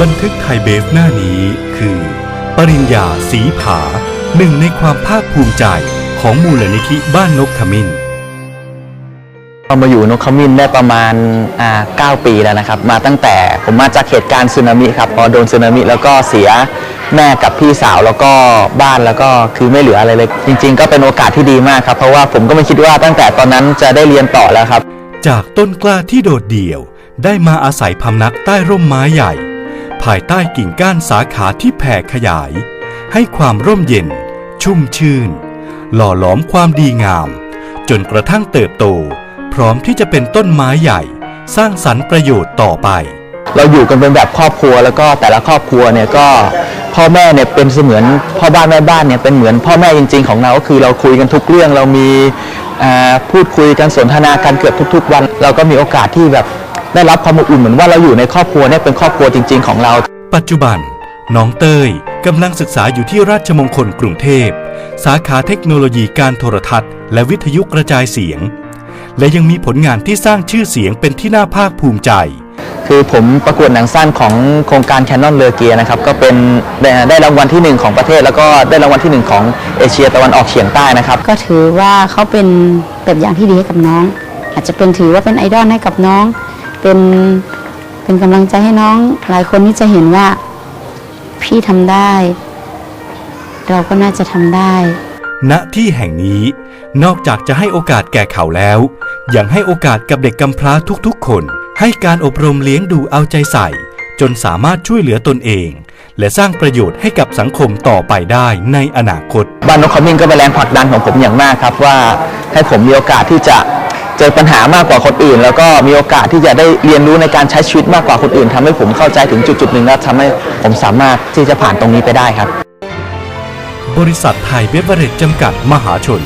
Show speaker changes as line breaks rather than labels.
บันทึกไทยเบฟหน้านี้คือ ปริญญาสีผา หนึ่งในความภาคภูมิใจของมูลนิธิบ้านนกขมิ้น
เรามาอยู่นกขมิ้นได้ประมาณอ่า9ปีแล้วนะครับ มาตั้งแต่ผมมาจากเหตุการณ์สึนามิครับพอโดนสึนามิแล้วก็เสียแม่กับพี่สาวแล้วก็บ้านแล้วก็คือไม่เหลืออะไรเลย จริง ๆ ก็เป็นโอกาสที่ดีมากครับ เพราะว่าผมก็ไม่คิดว่าตั้งแต่ตอนนั้นจะได้เรียนต่อแล้วครับ
จากต้นกล้าที่โดดเดี่ยว ได้มาอาศัยพำนักใต้ร่มไม้ใหญ่ ภายใต้กิ่งก้านสาขาที่แผ่ขยาย ให้ความร่มเย็น ชุ่มชื่น หล่อหลอมความดีงาม จนกระทั่งเติบโต พร้อมที่จะเป็นต้นไม้ใหญ่ สร้างสรรค์ประโยชน์ต่อไป
เราอยู่กันเป็นแบบครอบครัวแล้วก็แต่ละครอบครัวเนี่ยก็พ่อแม่เนี่ยเป็นเสมือนพ่อบ้านแม่บ้านเนี่ยเป็นเหมือนพ่อแม่จริง ๆ ของเราก็คือเราคุยกันทุกเรื่องเรามีพูดคุยกันสนทนากันเกือบทุก ๆ วัน เราก็มีโอกาสที่แบบ ได้รับความอบอุ่นเหมือนว่าเราอยู่ในครอบครัวเนี่ยเป็นครอบครัวจริง ๆ ของเรา
ปัจจุบัน น้องเต้ยกำลังศึกษาอยู่ที่ราชมงคลกรุงเทพ สาขาเทคโนโลยีการโทรทัศน์ และวิทยุกระจายเสียง และยังมีผลงานที่สร้างชื่อเสียงเป็นที่น่าภาคภูมิใจ
คือผมประกวดหนังสั้นของโครงการแคนนอนเลอเกียนะครับก็เป็นได้ได้รางวัลที่หนึ่งของประเทศ แล้วก็ได้รางวัลที่หนึ่งของเอเชียตะวันออกเฉียงใต้นะครับ
ก็ถือว่าเขาเป็นแบบอย่างที่ดีให้กับน้อง อาจจะเป็นถือว่าเป็นไอดอลให้กับน้อง เป็นเป็นกำลังใจให้น้อง หลายคนนี่จะเห็นว่า พี่ทำได้ เราก็น่าจะทำได้
ณที่แห่งนี้ นอกจากจะให้โอกาสแก่เขาแล้ว ยังให้โอกาสกับเด็กกำพร้าทุกๆ คน ให้การอบรมเลี้ยงดูเอาใจใส่ จนสามารถช่วยเหลือตนเอง และสร้างประโยชน์ให้กับสังคมต่อไปได้ในอนาคต
บ้านนกขมิ้นก็เป็นแรงผลักดันของผมอย่างมากครับว่าให้ผมมีโอกาสที่จะ เจอปัญหามากกว่าคนอื่น แล้วก็มีโอกาสที่จะได้เรียนรู้ในการใช้ชีวิตมากกว่าคนอื่นทำให้ผมเข้าใจถึงจุดจุดๆหนึ่งแล้วทำให้ผมสามารถที่จะผ่านตรงนี้ไปได้ครับ
บริษัทไทยเบเวอเรจจำกัดมหาชน